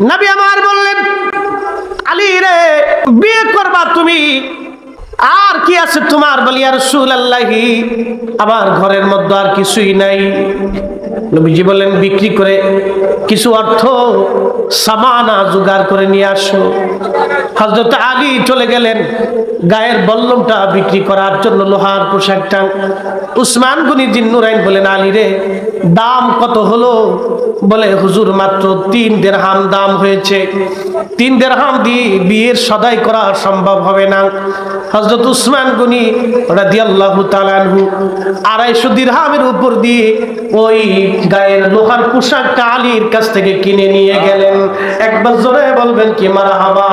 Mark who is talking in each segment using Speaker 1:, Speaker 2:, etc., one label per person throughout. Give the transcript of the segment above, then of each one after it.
Speaker 1: নবী আমার বললেন, আলী রে, বিয়ে করবা তুমি। আর কি আছে তোমার বলিয়ার সুল আল্লাহি আমার ঘরের মধ্যে আর কিছুই নাই। নবীজি বললেন, বিক্রি করে কিছু অর্থ সামানা জোগাড় করে নিয়ে আসো। হজরত আলী চলে গেলেন, গায়ের বল্লমটা বিক্রি করার জন্য লোহার পোশাকটা উসমান গনি জিন্নুরাইন বলেন, আলী রে, দাম কত হলো? বলে, হুজুর, মাত্র তিন দেড়হাম দাম হয়েছে। তিন দেড়হাম দিয়ে বিয়ের সদাই করা সম্ভব হবে না। হজরত উসমান গনি রাদিয়াল্লাহু তাআলাহু আড়াইশো দিরহামের উপর দিয়ে ওই গায়ের লোহার পোশাকটা আলীর কাছ থেকে কিনে নিয়ে গেলেন। একবার জোরে বলবেন কি মারহাবা?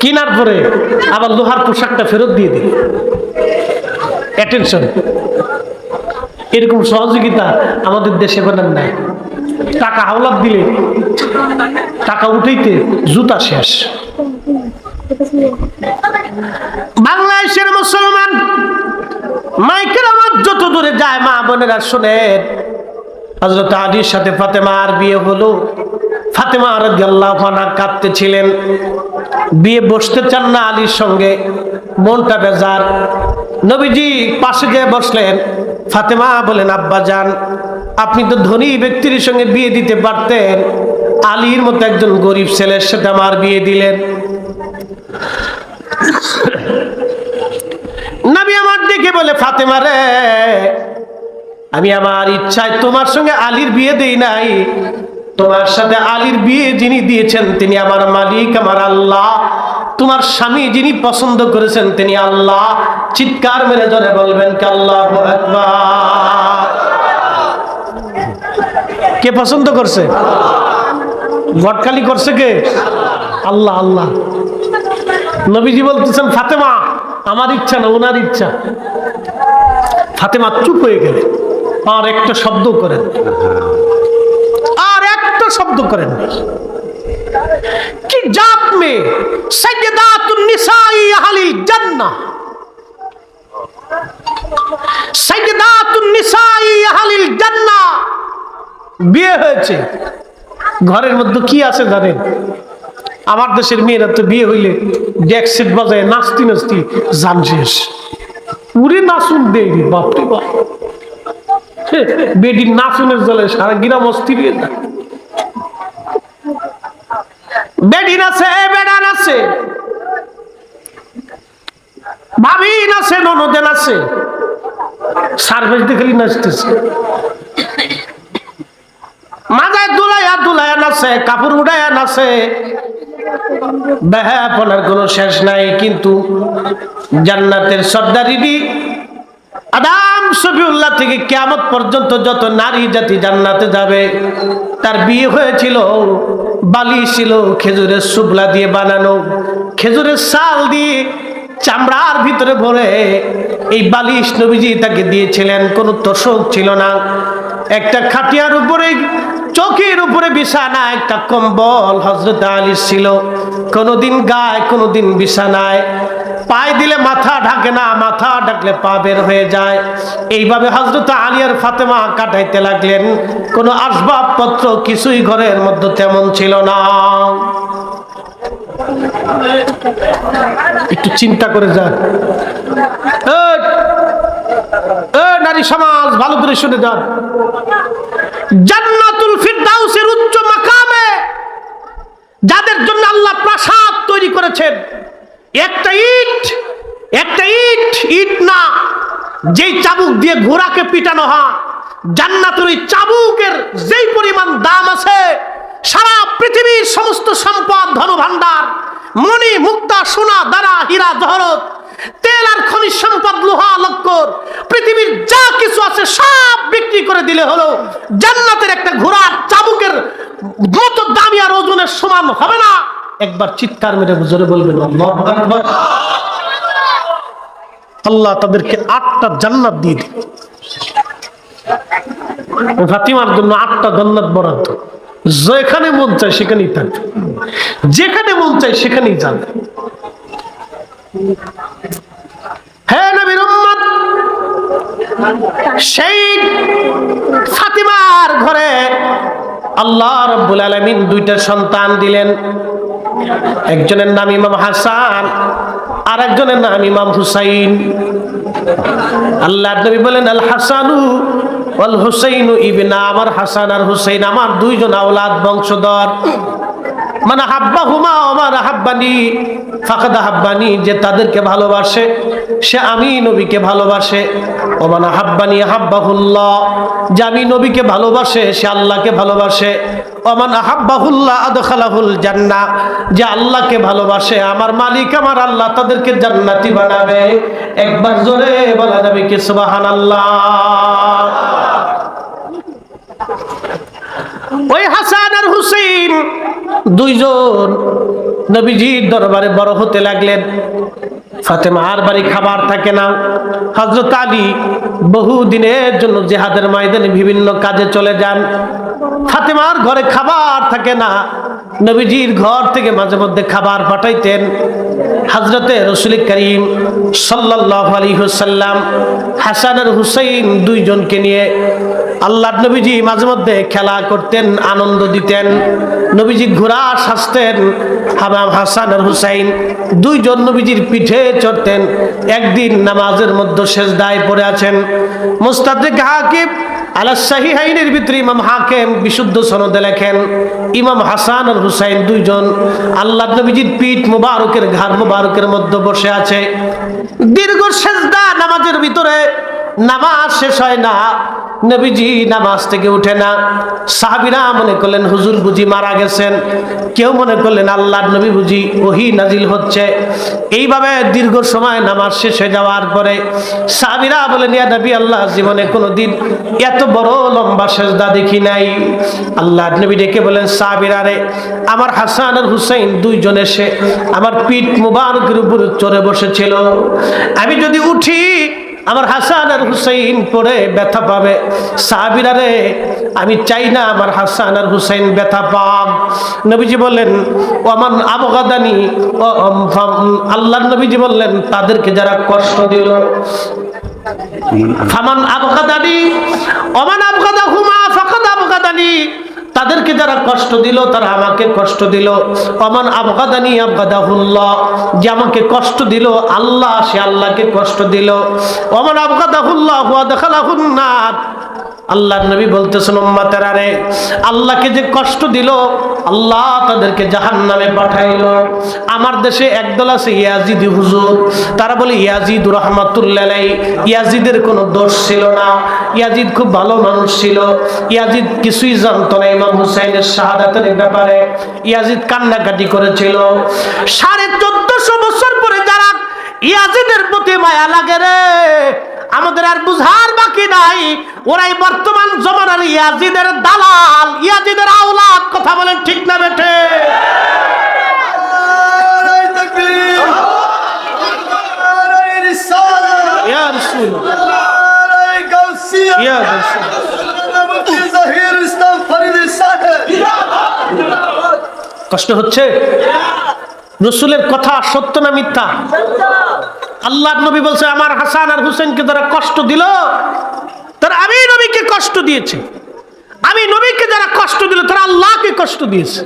Speaker 1: কিনার পরে আবার লোহার পোশাকটা ফেরত দিয়ে দিল। অ্যাটেনশন এরকম সহযোগিতা আমাদের দেশে বানান নাই। টাকা হাওলাত দিলে, টাকা উঠাইতে জুতা শেষ বাংলাদেশের মুসলমান মাইকের আমার যত দূরে যায় মা বোনেরা শোনেন। হজরত আলীর সাথে ফাতেমার বিয়ে হলো। ফাতেমা কাঁদতেছিলেন। বিয়ে বসতে চান না আলীর সঙ্গে। মনটা বেজার। নবীজি পাশে বসলেন। ফাতেমা বলেন আব্বা যান, আপনি তো ধনী ব্যক্তির সঙ্গে বিয়ে দিতে পারতেন। আলীর মতো একজন গরিব ছেলের সাথে আমার বিয়ে দিলেন। নবী আমার দেখে বলে, ফাতেমা রে আমি আমার ইচ্ছায় তোমার সঙ্গে আলীর বিয়ে দেই নাই। তোমার সাথে আলীর বিয়ে যিনি দিয়েছেন, তিনি আমার মালিক, আমার আল্লাহ। তোমার স্বামী যিনি পছন্দ করেছেন, তিনি আল্লাহ। চিৎকার মেরে জনে বলবেন, কে আল্লাহ কে পছন্দ করছে? গটকালি করছে কে? আল্লাহ আল্লাহ। নবীজি বলতেছেন, ফাতেমা, আমার ইচ্ছা না, ওনার ইচ্ছা। ফাতেমা চুপ হয়ে গেলে। আর একটা শব্দ করেন। আর একটা শব্দ করেন। কি জাত মে সৈয়দাতুন নিসাই আহলিল জান্নাহ। সৈয়দাতুন নিসাই আহলিল জান্নাহ। বিয়ে হয়েছে। ঘরের মধ্যে কি আছে জানেন? আমার দেশের মেয়েরা তো বিয়ে হইলে ডেক সেট বাজায় নাচতি নাচতি জান শেষ। পুরে নাচুন দেই বাপরে বাপ। বেডির নাচুনের জলে সারা গ্রাম অস্থির সার্ভিস দেখলি নাচতেছে। মাথায় দুলাইয়া দুলাইয়া নাচে, কাপড় উড়াইয়া নাচে। বেহাপনার কোনো শেষ নাই, কিন্তু জান্নাতের সর্দারিদি আদাম শফিউল্লাহ থেকে কেয়ামত পর্যন্ত যত নারী জাতি জান্নাতে যাবে, তার বিয়ে হয়েছিল বালি ছিল, খেজুরের সুবলা দিয়ে বানানো, খেজুরের সাল দিয়ে চামড়ার ভিতরে ভরে এই বালিশ নবীজি তাকে দিয়েছিলেন, কোনো তোষক ছিল না। একটা খাটিয়ার উপরে, চোখের উপরে বিছানা, একটা কম্বল হজরত আলী ছিল। কোনোদিন গায়ে, কোনোদিন বিছানায়। পায়ে দিলে মাথা ঢাকে না, মাথা ঢাকলে পা বের হয়ে যায়। এইভাবে হজরত আলী আর ফাতেমা কাটাইতে লাগলেন। কোনো আসবাবপত্র কিছুই ঘরের মধ্যে তেমন ছিল না। একটু চিন্তা করে যান। নারী সমাজ, ভালো করে শুনে যান। জান্নাতুল ফিরদাউসের উচ্চ মাকামে যাদের জন্য আল্লাহ প্রাসাদ তৈরি করেছেন একটা ইট একটা ইট ইট না। যেই চাবুক দিয়ে ঘোড়াকে পিটানো হয় জান্নাতুল ওই চাবুকের যেই পরিমাণ দাম আছে, সারা পৃথিবীর সমস্ত সম্পদ ধন ভান্ডার মণি, মুক্তা, সোনা, দানা, হীরা, জহরত, তেল আর খনিজ সম্পদ, লোহা, লক্কর, পৃথিবীর যা কিছু আছে সব বিক্রি করে দিলে হলো জান্নাতের একটা ঘোড়ার চাবুকের মতো দামি আর ওজনের সমান হবে না। একবার চিৎকার মেরে জোরে বলবেন, আল্লাহ তাদেরকে আটটা জান্নাত দিয়ে দিন ফাতিমার জন্য আটটা জান্নাত বরাদ্দ। যেখানে মন চায় সেখানেই থাকবে যেখানে মন চায় সেখানেই যাবে সেই ফাতিমা আল্লাহ রব্বুল আলমিন দুইটা সন্তান দিলেন। একজনের নাম ইমাম হাসান আর একজনের নাম ইমাম হুসাইন। আল্লাহ নবী বলেন, আল হাসানু আল হুসাইন ইবিনা আমার হাসান আর হুসাইন আমার দুইজন আওলাদ, বংশধর। মানে হাব্বা হুমা আমার হাব্বানি, ফাকাদা হাব্বানি, যে তাদেরকে ভালোবাসে, সে আমি নবীকে ভালোবাসে। ওমান হাব্বানি হাব্বাহুল্লাহ, যে আমি নবীকে ভালোবাসে, সে আল্লাহকে ভালোবাসে। ওমান হাব্বাহুল্লাহ আদখালাহুল জান্নাহ, যে আল্লাহকে ভালোবাসে। আমার মালিক, আমার আল্লাহ তাদেরকে জান্নাতি বানাবে। একবার জোরে বলা যাবে কি সুবহানাল্লাহ? ওই হাসান আর হুসেন দুইজন নবীজির দরবারে বড় হতে লাগলেন। ফাতেমার বাড়ি খাবার থাকে না। হজরত আলী বহু দিনের জন্য জেহাদের ময়দানে বিভিন্ন কাজে চলে যান। ফাতেমার ঘরে খাবার থাকে না। নবীজির ঘর থেকে মাঝে মধ্যে খাবার পাঠাইতেন। হজরতে রসুল করিম সাল্লাহ আলী হুসাল্লাম হাসান আর হুসাইন দুইজনকে নিয়ে আল্লাহ নবীজি মাঝে মধ্যে খেলা করতেন, আনন্দ দিতেন। নবীজি ঘোড়া সাজতেন, হামাম হাসান আর হুসাইন দুইজন নবীজির পিঠে চড়তেন। একদিন নামাজের মধ্যে শেষ দায় পড়ে আছেন। মুস্তাদিক হাকিব আলা সাহিহাইনের ভিতরে ইমাম হাকেম বিশুদ্ধ সনদে লেখেন, ইমাম হাসান আর হুসাইন দুইজন আল্লাহ নবীজির পিঠ মুবারকের ঘাট মুবারকের মধ্যে বসে আছে। দীর্ঘ সেজদা নামাজের ভিতরে নামাজ শেষ হয় না, নবীজি নামাজ থেকে উঠে না। সাহাবিরা মনে করলেন, হুজুর বুঝি মারা গেছেন। কেউ মনে করলেন আল্লাহ নবী বুঝি ওহি নাজিল হচ্ছে। এইভাবে দীর্ঘ সময় নামাজ শেষ হয়ে যাওয়ার পরে সাহাবিরা বলেন, ইয়া নবী, আল্লাহ জীবনে কোনো দিন এত বড় লম্বা সেজদা দেখি নাই। আল্লাহ নবী ডেকে বলেন, সাহাবিরা রে, আমার হাসান আর হুসাইন দুইজন এসে আমার পিঠ মুবারকের উপর চড়ে বসেছিল। আমি যদি উঠি আমার হাসান আর হুসাইন পরে ব্যথা পাবে। সাহাবিরা রে আমি চাই না আমার হাসান আর হুসাইন ব্যথা পাক। নবীজি বললেন ওমান আবগাদানি আল্লাহ নবীজি বললেন তাদেরকে যারা কষ্ট দিল। ফামান আবগাদানি। ওমান আবগাদা হুমা ফাকাদ আবগাদানি। তাদেরকে যারা কষ্ট দিল, তারা আমাকে কষ্ট দিল। অমান আবগাদানি আবগাদাহুল্লাহ, যে আমাকে কষ্ট দিল, আল্লাহ সে আল্লাহকে কষ্ট দিল। অমান আবগাদাহুল্লাহ হুয়া দেখালাহুন্নার আল্লাহ নবী বলতেছেন রে আল্লাহকে যে কষ্ট দিল, আল্লাহ তাদেরকে জাহান নামে পাঠাইলো। আমার দেশে একদল আছে ইয়াজিদ হুজুর। তারা বলে ইয়াজিদ রহমাতুল্লাহ ইয়াজিদের কোনো দোষ ছিল না। ইয়াজিদ খুব ভালো মানুষ ছিল। ইয়াজিদ কিছুই জানতো না ইমাম হুসাইনের শাহাদাতের ব্যাপারে। ইয়াজিদ কান্নাকাটি করেছিল। সাড়ে চোদ্দশো বছর পরে যারা ইয়াজিদের প্রতি মায়া লাগে রে আমাদের আর বুঝার বাকি নাই। ওরাই বর্তমান জমানার ইয়াজিদের দালাল ইয়াজিদের আওলাদ কথা বলেন ঠিক না বেঠে? ইয়া
Speaker 2: সাহেব
Speaker 1: কষ্ট হচ্ছে রসুলের কথা সত্য না মিথ্যা? আল্লাহ নবী বলছে আমার হাসান আর হুসেনকে যারা কষ্ট দিল তারা আমি নবীকে কষ্ট দিয়েছে। আমি নবীকে যারা কষ্ট দিল তারা আল্লাহকে কষ্ট দিয়েছে।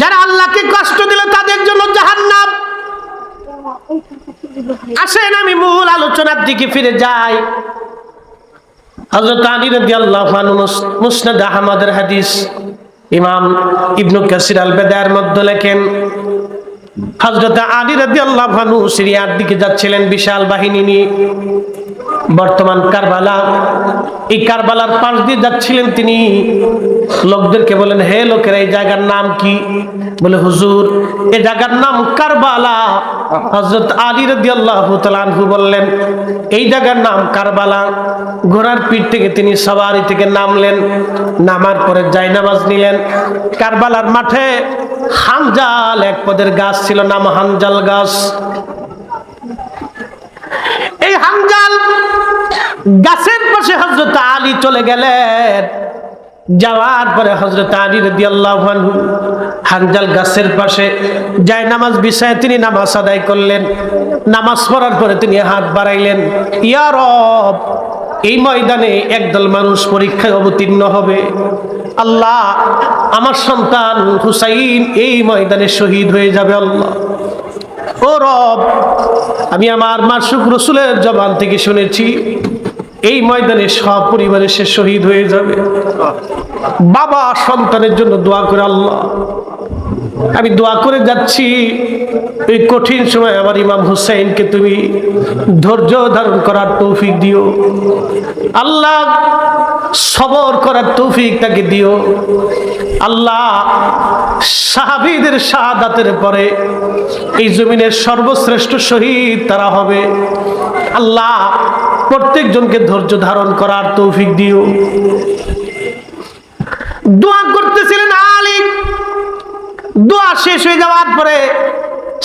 Speaker 1: যারা আল্লাহকে কষ্ট দিল তাদের জন্য জাহান্নাম। আসেন আমি মূল আলোচনার দিকে ফিরে যাই। যাচ্ছিলেন বিশাল বাহিনী নিয়ে। বর্তমান কারবালা, এই কারবালার পাশ দিয়ে যাচ্ছিলেন তিনি। লোকদেরকে বলেন, হে লোকেরা, এই জায়গার নাম কি? বলে, হুজুর এই জায়গার নাম কারবালা। হজরত আলী তাআলা আনহু বললেন, এই জায়গার নাম কারবালা। ঘোড়ার পিঠ থেকে তিনি সওয়ারি থেকে নামলেন। নামার পরে জায়নামাজ নিলেন। কারবালার মাঠে হানজাল, এক পদের গাছ ছিল নাম হানজাল গাছ। এই হানজাল গাছের পাশে হজরত আলী চলে গেলেন। যাওয়ার পরে হজরত আলী রাদিয়াল্লাহু আনহু হানজাল গাছের পাশে যায় নামাজ বিছায় তিনি নামাজ আদায় করলেন। নামাজ পড়ার পরে তিনি হাত বাড়াইলেন, ইয়া রব, এই ময়দানে একদল মানুষ পরীক্ষায় অবতীর্ণ হবে। আল্লাহ, আমার সন্তান হুসাইন এই ময়দানে শহীদ হয়ে যাবে, আল্লাহ। ও রব, আমি আমার মাসুক রসুলের জবান থেকে শুনেছি এই ময়দানে সব পরিবারে সে শহীদ হয়ে যাবে। বাবা সন্তানের জন্য দোয়া করে আল্লাহ। আমি দোয়া করে যাচ্ছি। এই কঠিন সময় আমার ইমাম হুসাইনকে তুমি ধৈর্য ধারণ করার তৌফিক দিও। আল্লাহ সবর করার তৌফিক তাকে দিও। আল্লাহ সাহাবিদের শাহাদাতের পরে এই জমিনের সর্বশ্রেষ্ঠ শহীদ তারা হবে। আল্লাহ প্রত্যেকজনকে ধৈর্য ধারণ করার তৌফিক দিও। দোয়া করতেছিলেন আলী। দোয়া শেষ হয়ে যাওয়ার পরে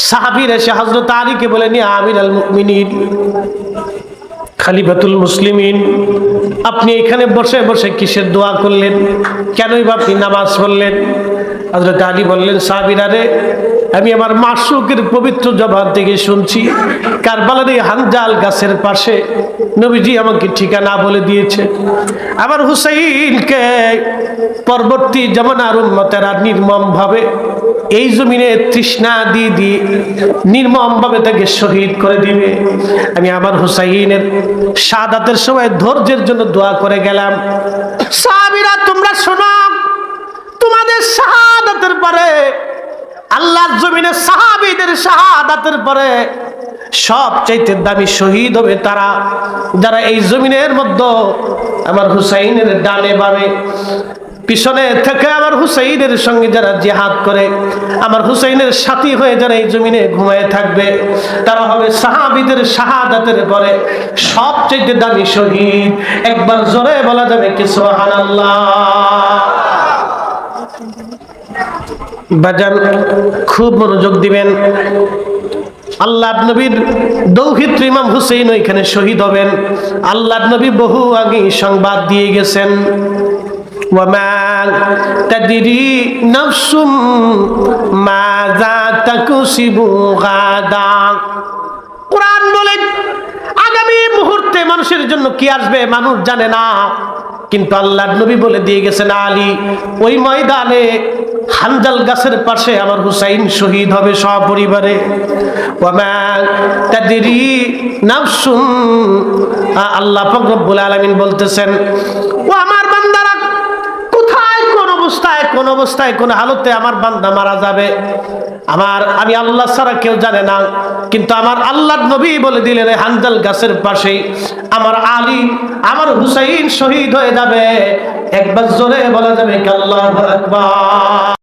Speaker 1: সাহাবির এসে হজরত আলীকে বলে নিয়ে আমির আল মুমিনিন, খালিফাতুল মুসলিমিন, আপনি এখানে বসে বসে কিসের দোয়া করলেন? কেনই বা আপনি নামাজ পড়লেন? হজরত আলী বললেন সাহাবিরারে আমি আমার মাসুকের পবিত্র জবান থেকে শুনছি, কারবালার এই হানজাল গাছের পাশে নবীজি আমাকে ঠিকানা বলে দিয়েছে। আমার হুসাইনকে পরবর্তী জমানার উন্মতেরা নির্মম ভাবে এই জমিনে তৃষ্ণা দিয়ে দিয়ে নির্মম ভাবে তাকে শহীদ করে দিবে। আমি আমার হুসাইনের সাদাতের সময় ধৈর্যের জন্য দোয়া করে গেলাম। সাহাবিরা, তোমরা শোনো, তোমাদের শাহাদাতের পরে আল্লাহর জমিনে সাহাবিদের শাহাদাতের পরে সব চাইতে দামি শহীদ হবে তারা। যারা এই জমিনের মধ্যে আমার হুসাইনের ডানে বামে, পিছনে থেকে আমার হুসাইনের সঙ্গে যারা জিহাদ করে, আমার হুসাইনের সাথী হয়ে যারা এই জমিনে ঘুমায় থাকবে, তারা হবে সাহাবিদের শাহাদাতের পরে সবচেয়ে দামি শহীদ। একবার জোরে বলা যাবে কি সুবহানাল্লাহ? বাজান খুব মনোযোগ দিবেন আল্লাহ নবীর দৌহিত্র ইমাম হুসেইন ওইখানে শহীদ হবেন আল্লাহ নবী বহু আগে সংবাদ দিয়ে গেছেন وما تدري نفس ماذا تكسب غدا কোরআন বলে আগামী মুহূর্তে মানুষের জন্য কি আসবে মানুষ জানে না কিন্তু আল্লাহ নবী বলে দিয়ে গেছেন আলী ওই ময়দানে হানজাল গাছের পাশে আমার হুসাইন শহীদ হবে সপরিবারে। আল্লাহ ফকরবুল আলমিন বলতেছেন, ও আমার বান্দারা, কোথায় কোন অবস্থায় কোন অবস্থায় কোন হালতে আমার বান্দা মারা যাবে? আমার, আমি আল্লাহ ছাড়া কেউ জানে না, কিন্তু আমার আল্লাহ নবী বলে দিলেন হানজাল গাছের পাশেই আমার আলী, আমার হুসাইন শহীদ হয়ে যাবে। একবার জোরে বলা যাবে আল্লাহু